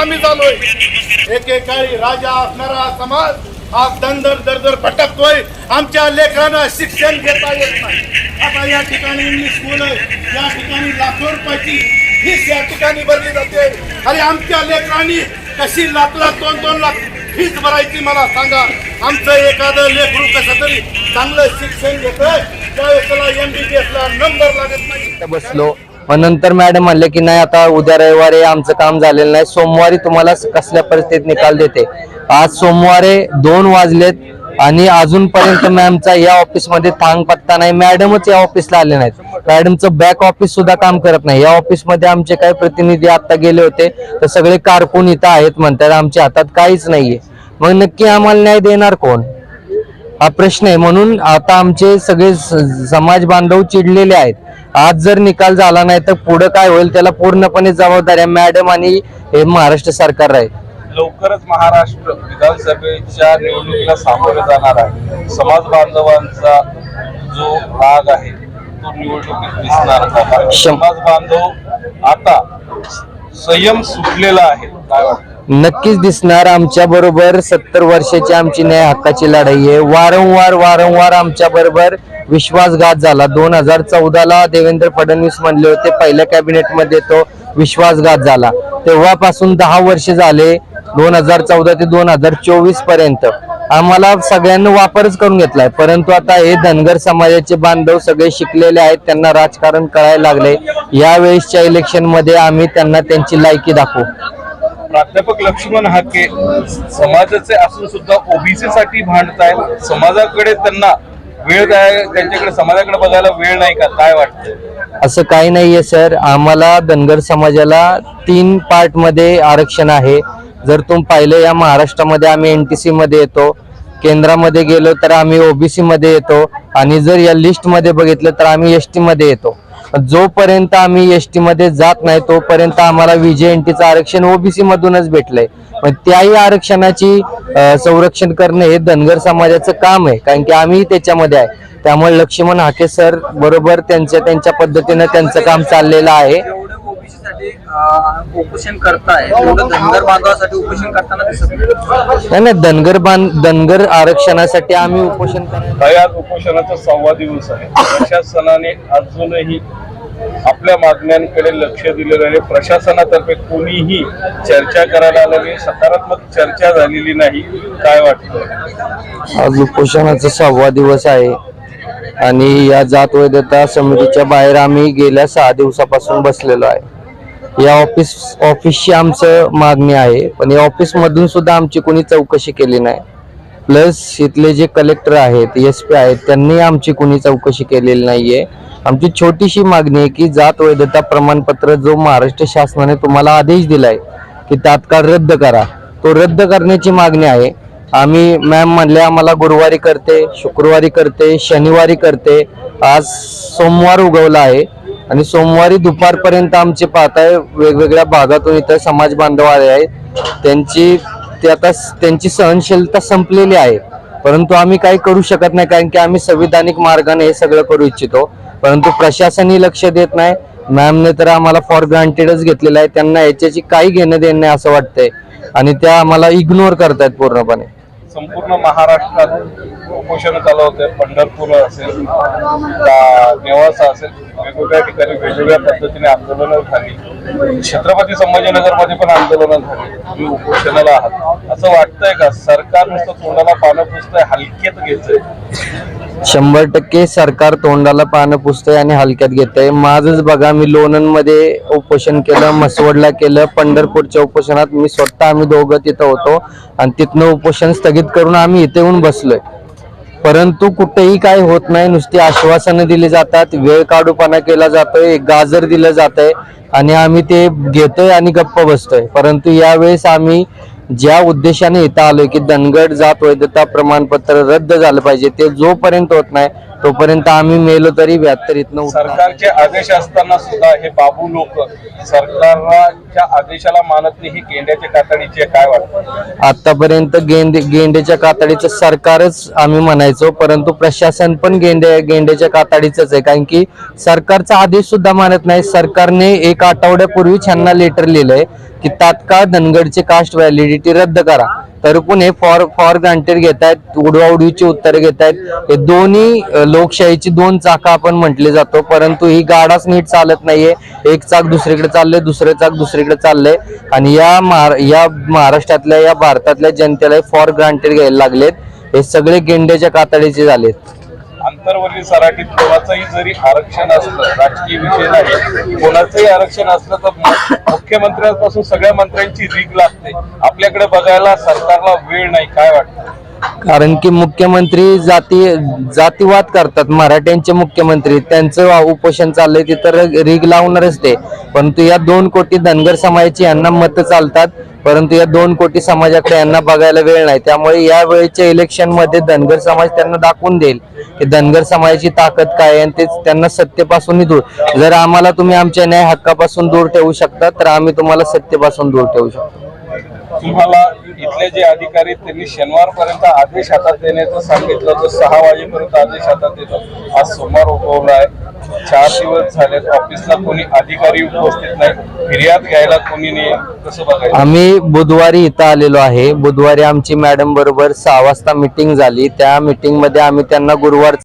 आम्ही झालोय एकेकाळी राजा असणारा समाज आज दंदर दरदर भटकतोय. आमच्या लेकरांना शिक्षण घेता येत नाही. आता या ठिकाणी इंग्लिश स्कूल या ठिकाणी लाखो रुपयाची फीस या ठिकाणी भरली जाते. अरे आमच्या लेकरांनी कशी लाखला दोन दोन लाख फीस भरायची मला सांगा. आमचं एखादं लेकरू कसं तरी चांगलं शिक्षण घेतोय. त्यावेळेस एन बी ला नंबर लागत नाही. बसलो. मग नंतर मॅडम म्हणले की नाही आता उद्या रविवारी आमचं काम झालेलं नाही. सोमवारी तुम्हाला कसल्या परिस्थितीत निकाल देते. आज सोमवारी दोन वाजलेत आणि अजूनपर्यंत मॅमचा या ऑफिसमध्ये थांग पत्ता नाही. मॅडमच या ऑफिसला आले नाहीत. मॅडमचं बॅक ऑफिस सुद्धा काम करत नाही. या ऑफिसमध्ये आमचे काही प्रतिनिधी आता गेले होते. तर सगळे कारकून इथं आहेत म्हणतात. आमच्या हातात काहीच नाहीये. मग नक्की आम्हाला न्याय देणार कोण? हा प्रश्न आहे. म्हणून आता आमचे सगळे समाज बांधव चिडलेले आहेत. आज जर निकाल झाला नाही तर पुढे काय होईल त्याला पूर्णपणे जबाबदाऱ्या मॅडम आणि हे महाराष्ट्र सरकार आहे. लवकरच महाराष्ट्र विधानसभेच्या निवडणुकीला सामोरे जाणार आहे. समाज बांधवांचा जो भाग आहे तो निवडणुकीत दिसणार समाज बांधव आता संयम सुटलेला आहे. काय वाटतं? नक्कीच दिसणार आमच्या बरोबर. सत्तर वर्षाची आमची न्याय हक्काची लढाई आहे. वारंवार वारंवार आमच्या बरोबर विश्वासघात झाला. दोन हजार चौदाला देवेंद्र फडणवीस म्हणले होते पहिल्या कॅबिनेटमध्ये तो विश्वासघात झाला. तेव्हापासून दहा वर्ष झाले दोन हजार चौदा ते दोन हजार चोवीसपर्यंत. आम्हाला सगळ्यांना वापरच करून घेतलाय. परंतु आता हे धनगर समाजाचे बांधव सगळे शिकलेले आहेत त्यांना राजकारण कळायला लागले. यावेळेसच्या इलेक्शनमध्ये आम्ही त्यांना त्यांची लायकी दाखवू. प्राध्यापक लक्ष्मण हाके समाजाचे असून सुद्धा ओबीसी साठी भांडतायत समाजाकडे त्यांना वेळ काय त्यांच्याकडे समाजाकडे बघायला वेळ नाही का? काय वाटतं असं काही नाहीये सर. आम्हाला धनगर समाजाला तीन पार्टमध्ये आरक्षण आहे. जर तुम्ही पाहिलं या महाराष्ट्रामध्ये आम्ही एनटीसी मध्ये येतो. केंद्रामध्ये गेलो तर आम्ही ओबीसी मध्ये येतो. आणि जर या लिस्टमध्ये बघितलं तर आम्ही एसमध्ये येतो. जोपर्यंत आम्ही एसमध्ये जात नाही तोपर्यंत आम्हाला विजय आरक्षण ओबीसी मधूनच भेटलंय. पण त्याही आरक्षणाची संरक्षण करणे हे धनगर समाजाचं काम आहे. कारण की आम्ही त्याच्यामध्ये आहे. त्यामुळे लक्ष्मण हाके सर बरोबर त्यांच्या त्यांच्या पद्धतीनं त्यांचं काम चाललेलं आहे. अं, उपोषण करताय. धनगर बांधवासाठी उपोषण करताना दिसत नाही. नाही धनगर बांध धनगर आरक्षणासाठी आम्ही उपोषण काही आज उपोषणाचा सहावा दिवस आहे. प्रशासनाने अजूनही आपल्या मागण्यांकडे लक्ष दिलेलं नाही प्रशासनातर्फे कोणीही चर्चा करायला आलं नाही. सकारात्मक चर्चा झालेली नाही. काय वाटतं? आज उपोषणाचा सहावा दिवस आहे. आणि या जात वैधता समितीच्या बाहेर आम्ही गेल्या सहा दिवसापासून बसलेलो आहे. या ऑफिस ऑफिसची आमचं मागणी आहे. पण या ऑफिसमधून सुद्धा आमची कोणी चौकशी केली नाही. प्लस इथले जे कलेक्टर आहेत एस पी आहेत त्यांनी आमची कोणी चौकशी केलेली नाहीये. आमची छोटीशी मागणी आहे की जात वैधता प्रमाणपत्र जो महाराष्ट्र शासनाने तुम्हाला आदेश दिलाय की तात्काळ रद्द करा. तो रद्द करण्याची मागणी आहे. आम्ही मॅम म्हणले आम्हाला गुरुवारी करते शुक्रवारी करते शनिवारी करते. आज सोमवार उगवला आहे. आणि सोमवारी दुपारपर्यंत आमचे पाहताय वेगवेगळ्या भागातून इथं समाज बांधव आले आहेत. त्यांची ते आता स- त्यांची सहनशीलता संपलेली आहे. परंतु आम्ही काही करू शकत नाही कारण की आम्ही संविधानिक मार्गाने हे सगळं करू इच्छितो. परंतु प्रशासनही लक्ष देत नाही. मॅमने तर आम्हाला फॉर ग्रांटेडच घेतलेलं आहे. त्यांना याच्याची काही घेणं देणं नाही असं वाटतंय. आणि त्या आम्हाला इग्नोर करतायत पूर्णपणे. संपूर्ण महाराष्ट्रात उपोषण चालू होते. पंढरपूर असेल का नेवासा असेल वेगवेगळ्या ठिकाणी वेगवेगळ्या पद्धतीने आंदोलनं झाली. छत्रपती संभाजीनगरमध्ये पण आंदोलनं झाली. तुम्ही उपोषणाला आहात. असं वाटतंय का? सरकार नुसतं तोंडाला पानं पुसतंय हलक्यात घेतंय. शंभर टक्के सरकार तोंडाला पानं पुसतंय आणि हलक्यात घेतंय. माझंच बघा मी लोणनमध्ये उपोषण केलं मसवडला केलं पंढरपूरच्या उपोषणात मी स्वतः आम्ही दोघं तिथं होतो. आणि तिथनं उपोषण स्थगित करून आम्ही इथे येऊन बसलोय. परंतु कुठेही काय होत नाही नुसती आश्वासनं दिली जातात वेळ काढूपणा केला जातोय गाजर दिलं जातंय आणि आम्ही ते घेतोय आणि गप्प बसतोय. परंतु यावेळेस आम्ही ज्या उद्देशाने इथं आलोय की धनगड जात वैधता प्रमाणपत्र रद्द झालं पाहिजे. ते जोपर्यंत होत नाही तोपर्यंत आम्ही मेलो तरी इथनं उठणार. नाही. सरकारचे आदेश असताना सुद्धा हे बाबू लोक सरकारच्या आदेशाला मानत नाही. ही गेंड्याच्या कातडीची. काय वाटतं? आतापर्यंत गेंडे गेंड्याच्या कातडीचं सरकारच आम्ही म्हणायचो परंतु प्रशासन पण गेंडे गेंड्याच्या कातडीच आहे. कारण की सरकारचा आदेश सुद्धा मानत नाही. सरकारने एक आठवड्यापूर्वीच ह्यांना लेटर लिहिलंय की तात्काळ धनगडचे कास्ट व्हॅलिडिटी रद्द करा. तर पण हे फॉर फॉर ग्रांटेड घेत आहेत उडवाउडवीची उत्तरे घेत आहेत हे दोन्ही लोकशाहीची दोन चाकं आपण म्हटले जातो. परंतु ही गाडाच नीट चालत नाहीये. एक चाक दुसरीकडे चालले दुसरे चाक दुसरीकडे चालले आणि या महार या महाराष्ट्रातल्या या भारतातल्या जनतेला फॉर ग्रांटेड घ्यायला लागलेत. हे सगळे गेंड्याच्या कातडीचे झालेत. आंतरवर्गीय सराठीत कोणाचंही जरी आरक्षण असलं राजकीय विषय नाही कोणाचंही आरक्षण असलं तर मुख्यमंत्र्यांपासून सगळ्या मंत्र्यांची रीग लागते. आपल्याकडे बघायला सरकारला वेळ नाही काय वाटतं? कारण की मुख्यमंत्री जाती जातीवाद करतात. मराठ्यांचे मुख्यमंत्री त्यांचं उपोषण चाललंय तिथं रीग लावणारच ते. परंतु या दोन कोटी धनगर समाजाची यांना मतं चालतात. परंतु या दोन कोटी समाजाकडे यांना बघायला वेळ नाही. त्यामुळे या वेळेच्या इलेक्शनमध्ये धनगर समाज त्यांना दाखवून देईल की धनगर समाजाची ताकद काय आहे आणि ते त्यांना सत्तेपासून दूर. जर आम्हाला तुम्ही आमच्या न्याय हक्कापासून दूर ठेवू शकता तर आम्ही तुम्हाला सत्तेपासून दूर ठेवू शकतो. तुम्हाला इथले जे अधिकारी आहेत, त्यांनी शनिवारपर्यंत आदेश हातात देण्याचं सांगितलं. होतं सहा वाजेपर्यंत आदेश हातात येतो आज सोमवार उगवला आहे. चार दिवस झालेत. ऑफिसला कोणी अधिकारी उपस्थित नाही. फिर्याद घ्यायला कोणी नाही. कसं बघायचं? आम्ही बुधवारी इथं आलेलो आहे. बुधवारी आमची मॅडम बरोबर सहा वाजता मिटिंग झाली. त्या मिटिंगमध्ये आम्ही त्यांना गुरुवार